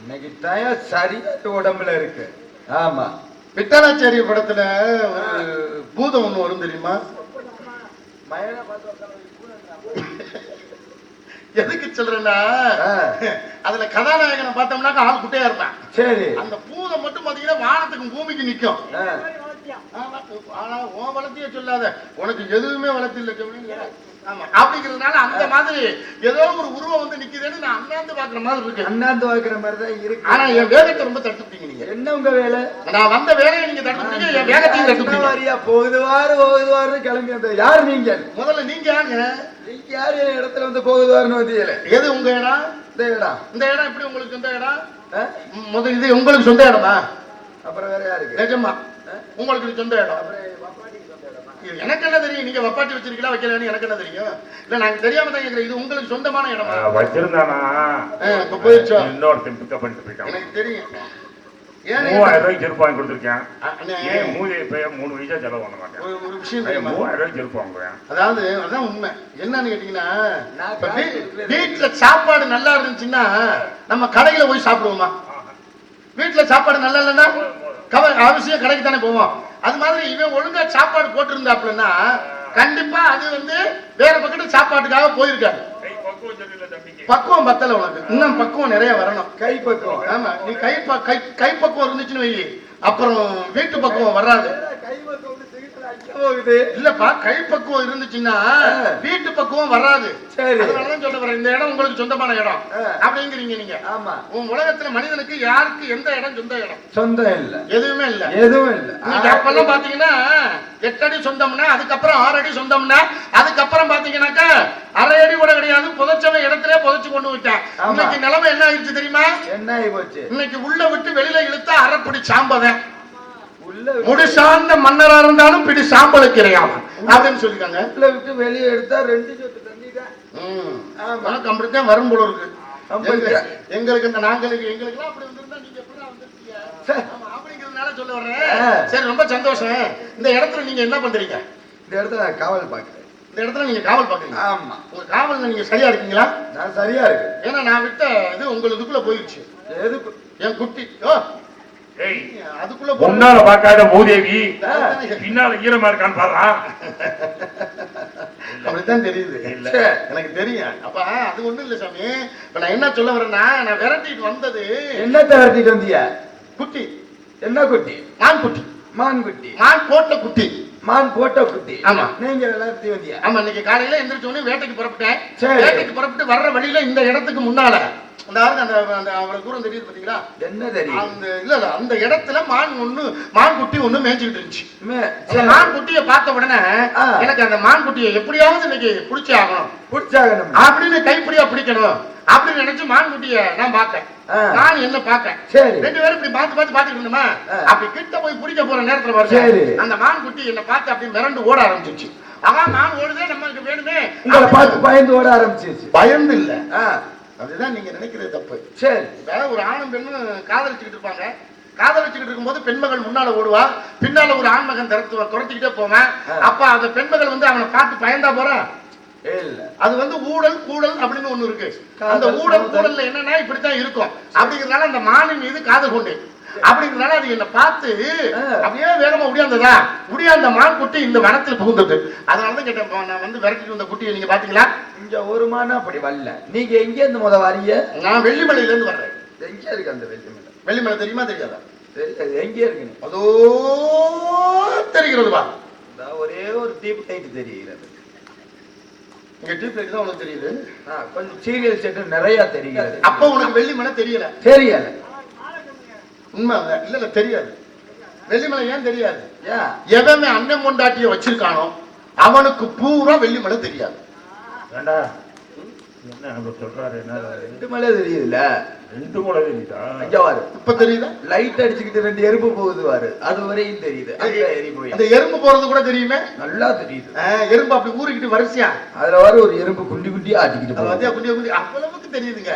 இன்னைக்கு டயம் சரியா உடம்புல இருக்கு. ஆமா. பித்தனாச்சேரி படத்துல ஒரு பூதம் ஒண்ணு வரும் தெரியுமா? எதுக்கு சொல்றேன்னா. அதுல கதாநாயகனை பார்த்தோம்னாக்கா ஆள் குட்டையா இருப்பான். சரி. அந்த பூதம் மட்டும் பாத்தீங்கன்னா வானத்துக்கும் பூமிக்கு நிக்கும். ஆனா உன் வளர்த்திய சொல்லாத. உனக்கு எதுவுமே வளர்த்து இல்ல அப்படிங்கிறதுனால அந்த மாதிரி ஏதோ ஒரு உருவம் வந்து நிக்குதுன்னு நான் அண்ணாந்து பாக்குற மாதிரி இருக்கு. அண்ணாந்து வைக்கிற மாதிரி தான் இருக்கு. ஆனா என் வேகத்தை ரொம்ப தடுத்துட்டீங்க நீங்க. என்ன உங்க வேலை? நான் வந்த வேலையை நீங்க தடுத்துட்டீங்க என் வேகத்தையும் தடுத்துட்டீங்க வாரியா போகுது வாரு போகுது வாரு கிளம்பி வந்த யார் நீங்க? முதல்ல நீங்க யாருங்க நீங்க யார்? என் இடத்துல வந்து போகுது வாருன்னு வந்தீங்களே. எது உங்க இடம்? இந்த இடம். இந்த இடம் எப்படி உங்களுக்கு சொந்த இடம்? முதல் இது உங்களுக்கு சொந்த இடமா? அப்புறம் வேற யாருக்கு? நிஜமா. உங்களுக்கு சொந்த இடம். அப்புறம் வப்பாட்டிக்கு சொந்த இடமா? இது எனக்கு என்ன தெரியும்? நீங்க வப்பாட்டி வச்சிருக்கீங்களா? வைக்கலன்னு எனக்கு என்ன தெரியும்? இல்ல நாங்க தெரியாம தான் கேக்குறேன். இது உங்களுக்கு சொந்தமான இடமா? வச்சிருந்தானா? இப்ப போயிருச்சோ இன்னொருத்தன் பிக்கப் பண்ணிட்டு போயிட்டான். எனக்கு தெரியும். ஏன் மூவாயிரம் ரூபாய்க்கு செருப்பு வாங்கி கொடுத்துருக்கேன். ஏன் மூணு மூணு வயசா செலவு பண்ண மாட்டேன்? ஒரு விஷயம் மூவாயிரம் ரூபாய்க்கு செருப்பு வாங்குவேன். அதாவது அதான் உண்மை. என்னன்னு கேட்டீங்கன்னா. வீட்டுல சாப்பாடு நல்லா இருந்துச்சுன்னா நம்ம கடையில போய் சாப்பிடுவோமா? வீட்டுல சாப்பாடு நல்லா இல்லைன்னா கவ அவசியம் கடைக்கு தானே போவோம். அது மாதிரி இவன் ஒழுங்கா சாப்பாடு போட்டிருந்தாப்புலன்னா கண்டிப்பா அது வந்து வேற பக்கத்து சாப்பாட்டுக்காக போயிருக்காரு. கை பக்குவம் பக்குவம் பத்தல உனக்கு. இன்னும் பக்குவம் நிறைய வரணும். கை பக்கம் ஆமா நீ கை கை கை பக்குவம் இருந்துச்சுன்னு வை அப்புறம் வீட்டு பக்குவம் வராது. அடிக்க போகுது. இல்லப்பா கை பக்குவம் இருந்துச்சுன்னா வீட்டு பக்குவம் வராது. சரி. அதனாலதான் சொல்ல வரேன். இந்த இடம் உங்களுக்கு சொந்தமான இடம். அப்படிங்கிறீங்க நீங்க. ஆமா. உன் உலகத்துல மனிதனுக்கு யாருக்கு எந்த இடம் சொந்த இடம்? சொந்தம் இல்ல. எதுவுமே இல்ல. எதுவும் இல்ல. நீங்க அப்பெல்லாம் பாத்தீங்கன்னா எட்டு அடி சொந்தம்னா அதுக்கப்புறம் ஆறு அடி சொந்தம்னா அதுக்கப்புறம் பாத்தீங்கன்னாக்கா அரை அடி கூட கிடையாது. புதைச்சவன் இடத்திலே புதைச்சு கொண்டு விட்டான். இன்னைக்கு நிலைமை என்ன ஆயிடுச்சு தெரியுமா? என்ன ஆகி போச்சு? இன்னைக்கு உள்ள விட்டு வெளியில இழுத்தா அரைப்பிடி சாம்பவன். முடிசார்ந்த மன்னரா இருந்தாலும் பிடி சாம்பலுக்கு இறையாமன் அப்படின்னு சொல்லிருக்காங்க உள்ள விட்டு வெளியே எடுத்தா ரெண்டு சொட்டு தண்ணி தான். உனக்கு அப்படித்தான் வரும் போல இருக்கு. எங்களுக்கு இந்த நாங்களுக்கு எங்களுக்குலாம் அப்படி வந்திருந்தா நீங்க எப்படி வந்திருக்கீங்க? அப்படிங்கிறதுனால சொல்ல வர்றேன். சரி ரொம்ப சந்தோஷம். இந்த இடத்துல நீங்க என்ன பண்றீங்க? இந்த இடத்துல நான் காவல் பாக்குறேன் இந்த இடத்துல நீங்க காவல் பாக்குறீங்க ஆமா. உங்க காவல்ல நீங்க சரியா இருக்கீங்களா? நான் சரியா இருக்கு ஏன்னா நான் விட்ட இது உங்களுக்கு இதுக்குள்ள போயிருச்சு எதுக்கு? என் குட்டி. ஓ முன்னால பார்க்காத மூதேவி. பின்னால ஈரமா இருக்கான்னு பாடுறா. அப்படித்தான் தெரியுது. இல்ல. எனக்கு தெரியும். அப்ப அது ஒண்ணும் இல்ல சாமி. இப்ப நான் என்ன சொல்ல வரேன்னா நான் விரட்டிட்டு வந்தது என்ன தரட்டிட்டு வந்தியா? குட்டி. என்ன குட்டி? மான் குட்டி. மான் குட்டி. மான் போட்ட குட்டி. மான் போட்ட குட்டி. ஆமா. நீங்க எல்லாத்தையும் வந்தியா? ஆமா இன்னைக்கு காலையில எந்திரிச்ச உடனே வேட்டைக்கு புறப்பட்டேன். சரி. வேட்டைக்கு புறப்பட்டு வர்ற வழியில இந்த இடத்துக்கு முன்னால அந்த தூரம் தெரியுது பாத்தீங்களா? என்ன தெரியும் அந்த இல்ல இல்ல அந்த இடத்துல மான் ஒண்ணு மான் குட்டி ஒண்ணு மேய்ஞ்சுக்கிட்டு இருந்துச்சு. அந்த. மான் குட்டியை பார்த்த உடனே. எனக்கு அந்த மான் குட்டியை எப்படியாவது இன்னைக்கு பிடிச்சே ஆகணும். பிடிச்சாகணும். அப்படின்னு கைப்பிடியா பிடிக்கணும். அப்படின்னு நினைச்சு மான் குட்டிய நான் பார்த்தேன். நான் என்ன பார்த்தேன்? சரி. ரெண்டு பேரும் இப்படி பார்த்து பார்த்து பார்த்துட்டு இருந்தோமா. அப்படி கிட்ட போய் பிடிக்க போற நேரத்துல. பாருங்க அந்த மான் குட்டி என்ன பார்த்து அப்படி மிரண்டு ஓட ஆரம்பிச்சிச்சு அவன் மான் ஓடுதே நமக்கு வேணுமே. உங்களை பார்த்து பயந்து ஓட ஆரம்பிச்சிருச்சு. பயந்து இல்ல. அதுதான் நீங்க நினைக்கிறது தப்பு. சரி. இப்ப ஒரு ஆணும் பெண்ணும் காதலிச்சுக்கிட்டு இருப்பாங்க. காதலிச்சுக்கிட்டு இருக்கும்போது பெண்மகள் முன்னால ஓடுவா. பின்னால ஒரு ஆண்மகன் திறத்து துரத்திக்கிட்டே போவான். அப்ப அந்த பெண்மகள் வந்து அவனை பார்த்து பயந்தா போறான் அது வந்து ஊழல் கூடல் அப்படின்னு ஒண்ணு இருக்கு. அந்த ஊழல். கூடல்ல என்னன்னா இப்படித்தான் இருக்கும். அப்படிங்கறதுனால அந்த மானின் மீது காதல் கொண்டு. அப்படிங்கறதுனால அது என்ன பார்த்து. அப்படியே வேகமா உடையாந்ததா? உடையாந்த மான் குட்டி இந்த வனத்தில் புகுந்தது. அதனாலதான் கேட்டேன் நான் வந்து விரட்டிட்டு வந்த குட்டியை நீங்க பாத்தீங்களா? இங்க ஒரு மானா அப்படி வரல. நீங்க எங்க இருந்து முத வரீங்க? நான் வெள்ளிமலையில இருந்து வர்றேன். எங்க இருக்கு அந்த வெள்ளி மலை வெள்ளிமலை தெரியுமா தெரியாதா? எங்க இருக்குன்னு? அதோ தெரிகிறது வா. இதா ஒரே ஒரு லைட் தெரிகிறது. இங்க டியூப் லைட் தான் உனக்கு தெரியுது. கொஞ்சம் சீரியல் செட்டு நிறைய தெரிகிறது. அப்ப உனக்கு வெள்ளிமலை தெரியல. தெரியல. உண்மை. இல்ல இல்ல தெரியாது. வெள்ளிமலை ஏன் தெரியாது? எவன் அண்ணன் கொண்டாட்டிய வச்சிருக்கானோ அவனுக்கு பூரா வெள்ளிமலை தெரியாது. ஏண்டா? என்ன நம்ம சொல்றாரு என்ன? ரெண்டு மலை தெரியுதுல்ல. ரெண்டு தெரியுதா? வாரு. இப்ப தெரியுதா? லைட் அடிச்சுக்கிட்டு ரெண்டு எறும்பு போகுது வாரு. அது வரையும் தெரியுது. அந்த எரி போய். அந்த எறும்பு போறது கூட தெரியுமே? நல்லா தெரியுது. எறும்பு அப்படி ஊறிக்கிட்டு வரிசையா? அதுல வர ஒரு எறும்பு குண்டி குண்டியா ஆட்டிக்கிட்டு குண்டி குண்டி. அவ்வளவுக்கு தெரியுதுங்க.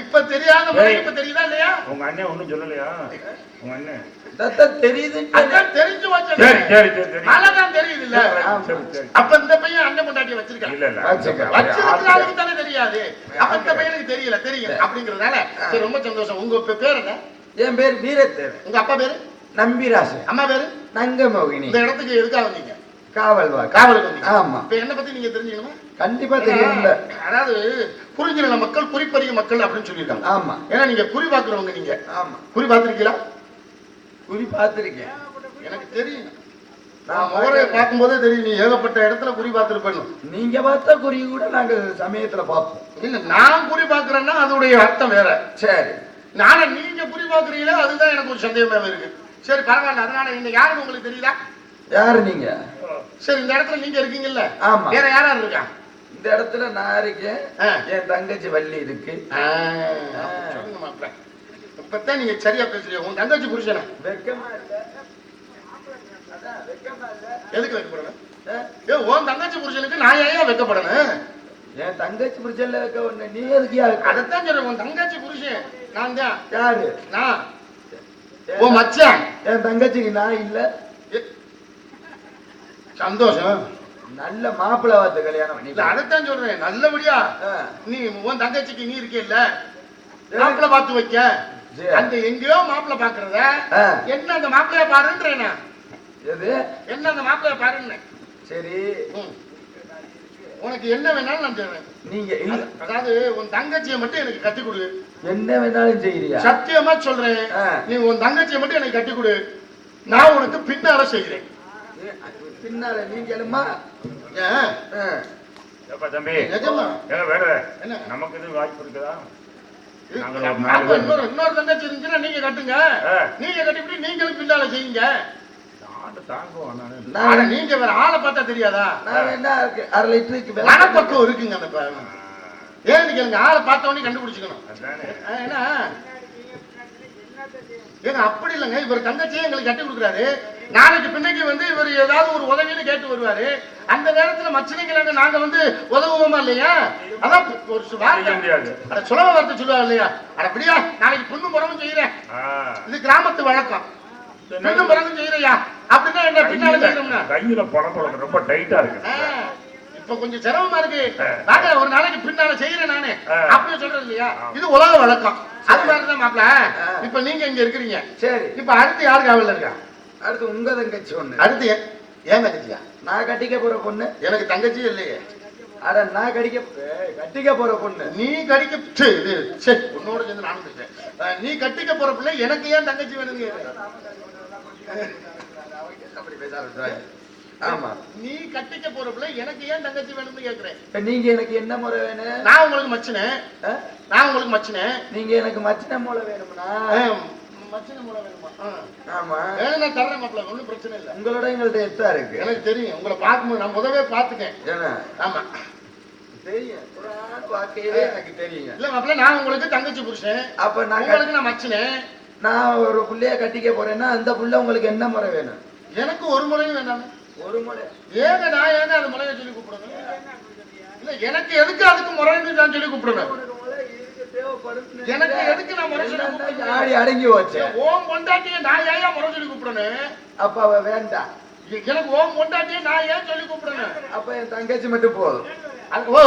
இப்ப தெரியாத. இப்ப தெரியுதா இல்லையா? உங்க அண்ணன் ஒண்ணும் சொல்லலையா? உங்க அண்ணன் அதான் தெரிஞ்சு வச்சேன் சரி சரி மழைதான் தெரியுது இல்ல சரி சரி அப்ப இந்த பையன் அண்ணன் பொண்டாட்டி வச்சிருக்கான். இல்ல இல்ல. வச்சுக்க. வச்சிருக்கிறாளுக்கு தானே தெரியாது. அப்ப இந்த பையனுக்கு தெரியல தெரியும். அப்படிங்கறதுனால சரி ரொம்ப சந்தோஷம். உங்க பேர் என்ன? என் பேர் வீரத்தேவன். உங்க அப்பா பேரு? நம்பிராசு. அம்மா பேரு? நங்கமோகினி. இந்த இடத்துக்கு எதுக்காக வந்தீங்க? காவல் காவலுக்கு வந்தீங்க. ஆமா. இப்ப என்ன பத்தி நீங்க தெரிஞ்சுக்கணுமா. கண்டிப்பா தெரியும்ல அதாவது குறிஞ்சின மக்கள் குறிப்பறிய மக்கள் அப்படின்னு சொல்லியிருக்காங்க. ஆமா. ஏன்னா நீங்க குறி பாக்குறவங்க நீங்க. ஆமா. குறி பார்த்திருக்கீங்களா? குறி பார்த்திருக்கேன். எனக்கு தெரியும். நான் முகரை பார்க்கும்போதே தெரியும். நீ ஏகப்பட்ட இடத்துல குறி பார்த்திருப்பேன்னு. நீங்க பார்த்த குறி கூட நாங்க சமயத்துல பார்ப்போம். இல்ல நான் குறி பார்க்கறேன்னா அதோடைய அர்த்தம் வேற. சரி. நானா நீங்க குறி பார்க்கறீங்களோ அதுதான் எனக்கு ஒரு சந்தேகமாவே இருக்கு. சரி பரவாயில்ல. அதனால இந்த யாருன்னு உங்களுக்கு தெரியுதா? யாரு நீங்க? சரி இந்த இடத்துல நீங்க இருக்கீங்கல்ல. ஆமா. வேற யாரா இருக்கா? இந்த இடத்துல நான் இருக்கேன். என் தங்கச்சி வள்ளி இருக்கு. இப்பதான் நீங்க சரியா பேசுறீங்க. உன் தங்கச்சி புருஷனை? வெக்கமா இல்ல. எதுக்கு வைக்கப்படணும்? ஏ உன் தங்கச்சி புருஷனுக்கு நான் ஏன் வைக்கப்படணும்? என் தங்கச்சி புரிச்சல்ல வைக்க ஒண்ணு நீ எதுக்கியா அதைத்தான் சொல்றேன். உன் தங்கச்சி புருஷன். நான் தான். யாரு? நான். உன் மச்சான். என் தங்கச்சிக்கு நான் இல்ல. சந்தோஷம். நல்ல மாப்பிள்ளை பார்த்து கல்யாணம் பண்ணி அதைத்தான் சொல்றேன். நல்லபடியா. நீ உன் தங்கச்சிக்கு நீ இருக்கேல்ல மாப்பிள்ள பார்த்து வைக்க. அந்த எங்கேயோ மாப்பிள்ள பாக்குறத. என்ன அந்த மாப்பிள்ளைய பாருன்றேன். எது? என்ன அந்த மாப்பிள்ளைய பாருன்னு. சரி. உனக்கு என்ன வேணாலும் நான் சொல்றேன் நீங்க அதாவது உன் தங்கச்சியை மட்டும் எனக்கு கட்டி கொடு என்ன வேணாலும் செய்யறியா சத்தியமா சொல்றேன். நீ உன் தங்கச்சியை மட்டும் எனக்கு கட்டி கொடு நான் உனக்கு பின்னால செய்கிறேன் பின்னால நீங்களுமா. ஏப்பா தம்பி. நிஜமா ஏங்க வேற. என்ன? நமக்கு எதுவும் வாய்ப்பு இருக்குதா? இன்னொரு இன்னொரு தங்கச்சி இருந்துச்சுன்னா நீங்க கட்டுங்க. நீங்க கட்டிவிட்டு நீங்களும் பின்னால செய்யுங்க. நீங்க வேற ஆளை பார்த்தா தெரியாதா? நான் வேணா இருக்கு? அரை லிட்டருக்கு மேல- மனப்பக்குவம் இருக்குங்க அந்த ஏன்னு கேளுங்க ஆளை பார்த்த உடனே கண்டுபிடிச்சுக்கணும் ஏன்னா ஏங்க அப்படி இல்லைங்க. இவர் தங்கச்சியே எங்களுக்கு கட்டி கொடுக்குறாரு. நாளைக்கு பின்னைக்கு வந்து இவர் ஏதாவது ஒரு உதவின்னு கேட்டு வருவாரு. அந்த நேரத்துல மச்சினைங்க நாங்க வந்து உதவுவோமா இல்லையா? அதான் ஒரு வார்த்தை. முடியாது. சுலப வார்த்தை சொல்லுவாங்க இல்லையா? அப்படியா நாளைக்கு பொண்ணு பிறகும் செய்யறேன். இது கிராமத்து வழக்கம். பெண்ணும் பிறகும் செய்யறையா? அப்படின்னா என்ன பின்னால செய்யணும்னா? கையில போட ரொம்ப டைட்டா இருக்கு. இப்ப கொஞ்சம் சிரமமா இருக்கு. வாங்க ஒரு நாளைக்கு பின்னால செய்யறேன் நானு. அப்படின்னு சொல்றது இல்லையா? இது உலக வழக்கம். அது மாதிரிதான் மாப்பிள. இப்ப நீங்க இங்க இருக்கிறீங்க. சரி. இப்ப அடுத்து யாரு காவல்ல இருக்கா? அடுத்து உங்க தங்கச்சி ஒண்ணு. அடுத்து ஏன் தங்கச்சியா? நான் கட்டிக்க போற பொண்ணு. எனக்கு தங்கச்சி இல்லையே. அட நான் கடிக்க கட்டிக்க போற பொண்ணு. நீ கடிக்க இது ச்சே, உன்னோட சேர்ந்து நானும் பேசுறேன். நீ கட்டிக்க போற பிள்ளை எனக்கு ஏன் தங்கச்சி வேணுங்க அப்படி பேச ஆரம்பிச்சாங்க. ஆமா. நீ கட்டிக்க போற பிள்ளை எனக்கு ஏன் தங்கச்சி வேணும்னு கேக்குறேன்? நீங்க எனக்கு என்ன முறை வேணும் நான் உங்களுக்கு மச்சினேன்? நான் உங்களுக்கு மச்சினேன். நீங்க எனக்கு மச்சின மூளை வேணும்னா? மச்சின மூளை வேணுமா. ஆமா. வேணும் நான் தர்றேன் மாப்பிள்ள ஒன்றும் பிரச்சனை இல்லை. உங்களோட எங்கள்ட்ட எத்தா இருக்கு? எனக்கு தெரியும் உங்களை பார்க்கும்போது நான் முதவே பார்த்துட்டேன். ஏன்னா? ஆமா. தெரியும். குரான் வாக்கையிலே எனக்கு தெரியும். இல்ல மாப்பிள்ள நான் உங்களுக்கு தங்கச்சி புருஷன். அப்ப நான் உங்களுக்கு நான் மச்சினேன். நான் ஒரு புள்ளைய கட்டிக்க போறேன்னா அந்த புள்ள உங்களுக்கு என்ன முறை வேணும்? எனக்கு ஒரு முறையும் வேண்டாம் ஒரு முறை. ஏங்க நான் ஏங்க அந்த முறையை சொல்லி கூப்பிடணும்? இல்ல எனக்கு எதுக்கு அதுக்கு முறைன்னு நான் சொல்லி தேவைப்படும்னு எனக்கு எதுக்கு நான் முறை சொல்லி ஆடி அடங்கி போச்சு ஓம் பொண்டாட்டிய நான் ஏன் முறை சொல்லி கூப்பிடணும்? அப்ப அவ வேண்டாம் எனக்கு ஓம் பொண்டாட்டிய நான் ஏன் சொல்லி கூப்பிடணும்? அப்ப என் தங்கச்சி மட்டும் போதும். அது ஓ.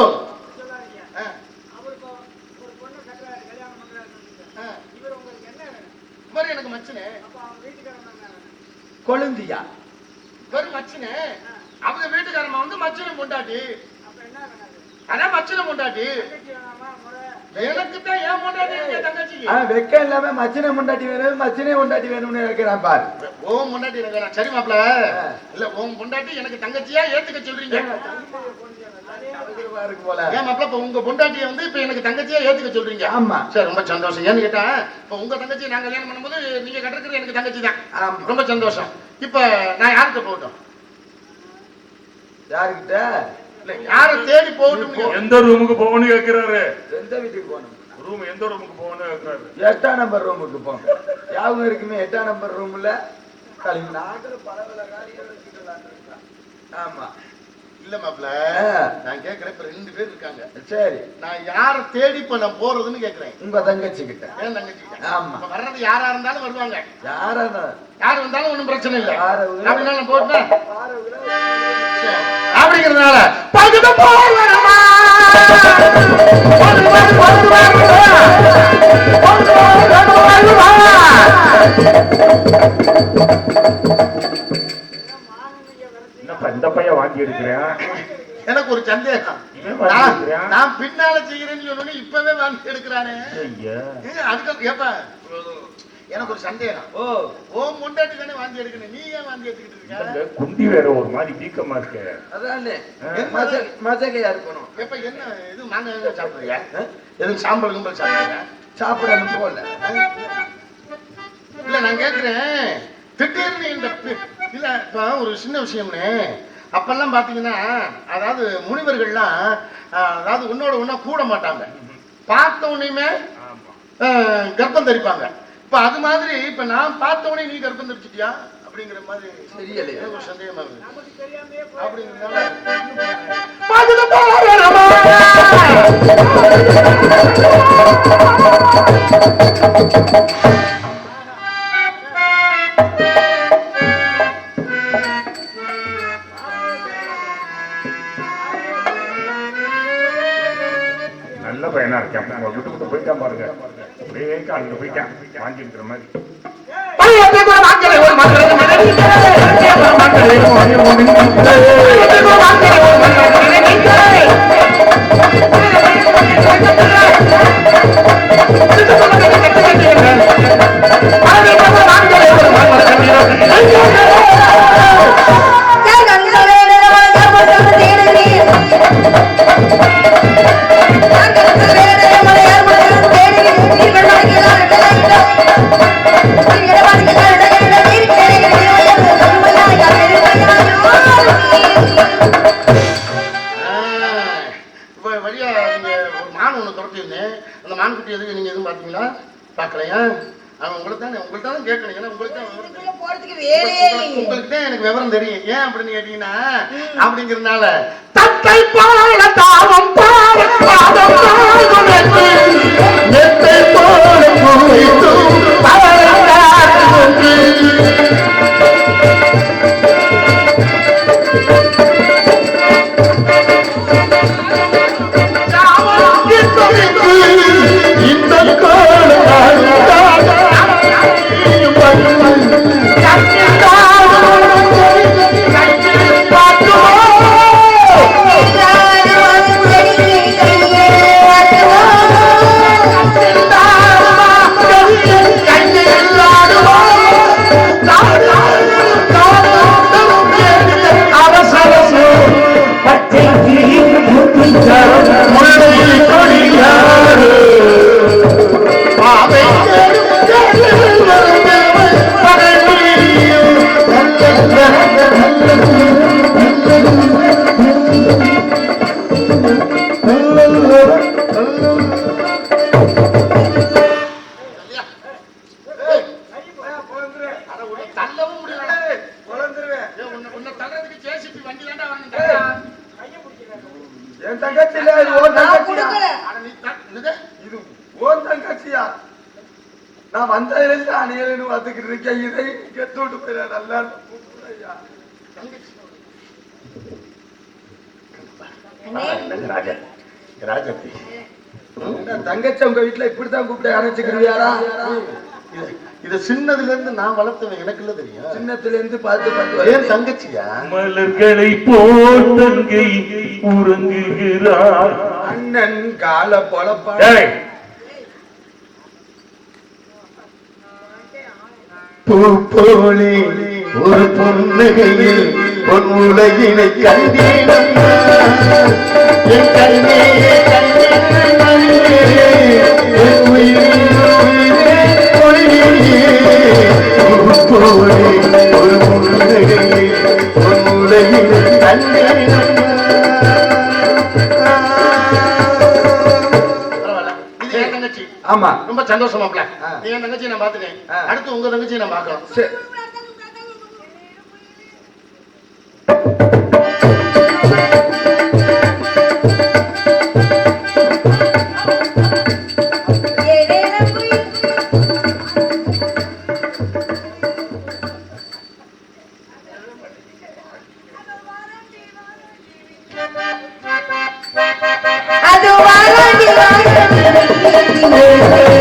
ஆ. ஆ. இவரு எனக்கு மச்சினே. கொழுந்தியா? இவரு மச்சினே. அவங்க வீட்டுக்காரம்மா வந்து மச்சினை பொண்டாட்டி. அதான் மச்சினை பொண்டாட்டி. எனக்கு தான் ஏன் பொண்டாட்டி ஆனா வெக்கம் இல்லாம மச்சினை முண்டாட்டி வேணும் மச்சினை முண்டாட்டி வேணும்னு இருக்கிறான் பாரு. ஓம் பொண்டாட்டி சரி மாப்ள இல்ல ஓம் பொண்டாட்டி எனக்கு தங்கச்சியா ஏத்துக்க சொல்றீங்க. உங்க பொண்டாட்டிய வந்து இப்ப எனக்கு தங்கச்சியா ஏத்துக்க சொல்றீங்க? ஆமா. சரி ரொம்ப சந்தோஷம். ஏன்னு கேட்டா இப்ப உங்க தங்கச்சி நான் கல்யாணம் பண்ணும்போது நீங்க கட்டிருக்கிறது எனக்கு தங்கச்சி தான் ரொம்ப சந்தோஷம். இப்ப நான் யார்கிட்ட போகட்டும்? யாருக்கிட்ட இல்ல யார தேடி போகட்டும் எந்த ரூமுக்கு போகணும்னு கேக்குறாரு? எந்த வீட்டுக்கு போகணும்? ரூம் எந்த ரூமுக்கு போகணும்னு கேக்குறாரு? எட்டாம் நம்பர் ரூமுக்கு போங்க யாவும் இருக்குமே எட்டாம் நம்பர் ரூம்ல பல பல காரியங்கள். ஆமா. இல்ல மாப்ள. நான் கேக்குறேன் இப்ப ரெண்டு பேர் இருக்காங்க. சரி. நான் யார தேடி இப்ப நான் போறதுன்னு கேக்குறேன். உங்க தங்கச்சி கிட்ட ஏன் தங்கச்சி ஆமா. வர்றது யாரா இருந்தாலும் வருவாங்க. யாரா யார் வந்தாலும் ஒண்ணும் பிரச்சனை இல்ல. நான் போட்டேன். அப்படிங்கிறதுனால பகுத போவரமா இந்த பையன் வாங்கி இருக்கிறேன் எனக்கு ஒரு சந்தேகம். நான் பின்னால செய்யறேன்னு சொன்னோன்னே இப்பவே வாங்கி எடுக்கிறானே அதுக்கு ஏப்பா? எனக்கு ஒரு சந்தேகம். ஓ. ஓ முண்டாட்டி தானே வாந்தி எடுக்கணும் நீ ஏன் வாந்தி எடுத்துக்கிட்டு இருக்க? குண்டி வேற ஒரு மாதிரி வீக்கமா இருக்கு. அதானே. மசகையா இருக்கணும். எப்ப என்ன இது மாங்காய் சாப்பிடுறியா எதுவும் சாம்பல் கும்பல் சாப்பிடுறியா சாப்பிடணும் போல இல்ல நான் கேக்குறேன். திடீர்னு இந்த இல்ல இப்ப ஒரு சின்ன விஷயம்னு. அப்பெல்லாம் பாத்தீங்கன்னா அதாவது முனிவர்கள்லாம் அதாவது உன்னோட ஒண்ணா கூட மாட்டாங்க. பார்த்த உடனேயுமே கர்ப்பம் தரிப்பாங்க. இப்ப அது மாதிரி இப்ப நான் பார்த்த உடனே நீ கர்ப்பம் தரிச்சிட்டியா? அப்படிங்கிற மாதிரி தெரியலையே. ஒரு சந்தேகமா இருக்கு அப்படிங்கிறதுனால நல்ல பையனா இருக்கேன். உங்க விட்டு விட்டு போயிட்டான் பாருங்க. அப்படியே அங்க போயிட்டான். வாங்கி இருக்கிற மாதிரி இப்ப அதனால இருந்து அணியலன்னு வந்துக்கிட்டு இருக்கேன். இதை கெத்து விட்டு போயிட நல்லா ஐயா. ராஜத்தி. தங்கச்சி உங்க வீட்டுல இப்படித்தான் கூப்பிட்டு அணைச்சுக்கிறியாரா இது- இது சின்னதுல இருந்து நான் வளர்த்தவன் எனக்கு இல்ல தெரியும்? சின்னத்துல இருந்து பார்த்து பார்த்து ஏன். தங்கச்சியா? மலர்களை போல் தங்கை உறங்குகிறார். அண்ணன் கால பொழப்பா பூ போலே ஒரு பொன்னகையில் பொன் உலகினை கண்டேனம்மா. உயிரே, பூ போலே ரொம்ப சந்தோஷமா பிள்ளை என் தங்கச்சி நான் பாத்துட்டேன் அடுத்து உங்க தங்கச்சி நான் பாக்கலாம் அது வாரம் Amen.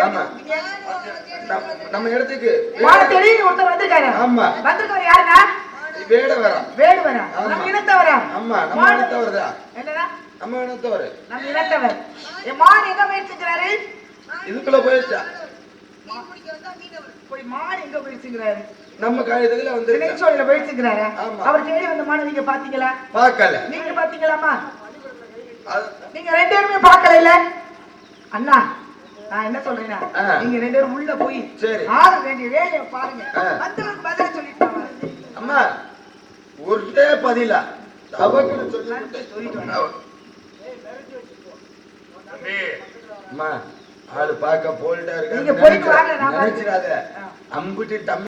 ஆமா. நம்ம- இடத்துக்கு தெரியும் ஒருத்தர் வந்திருக்காரு. ஆமா. வந்திருக்கவர் யாருங்க? வேட வர வேடுவரா. ஆமா. நம்ம இனத்தவரா? ஆமா நம்ம இனத்தவர் என்னடா? நம்ம இனத்தவர். நம்ம இனத்தவர். என் மாடு எங்க போயிடுச்சுங்கிறாரு இதுக்குள்ள போயிடுச்சா போய் மாடு எங்க போயிடுச்சுங்கிறாரு நம்ம காயத்துல வந்து திணைச்சோழில போயிடுச்சுங்கிறாரு ஆமா. அவர் தேடி வந்த மாடு நீங்க பாத்தீங்களா பார்க்கல. நீங்க பாத்தீங்களாமா நீங்க ரெண்டு பேருமே பார்க்கல இல்ல அண்ணா நான் என்ன சொல்றேன்னா ஆ. நீங்க ரெண்டு பேரும் உள்ள போய் சரி. ஆக வேண்டிய வேலையை பாருங்க. வந்தவருக்கு பதில சொல்லிட்டு வாங்க. அம்மா ஒருத்தே பதிலா சொல்லி சொல்லிட்டு. தம்பி அம்மா ஆளு பார்க்க போல்டா நீங்க போயிட்டு வாங்க, இருக்க நான் நினைச்சிடாத. அம்புட்டு தம்பி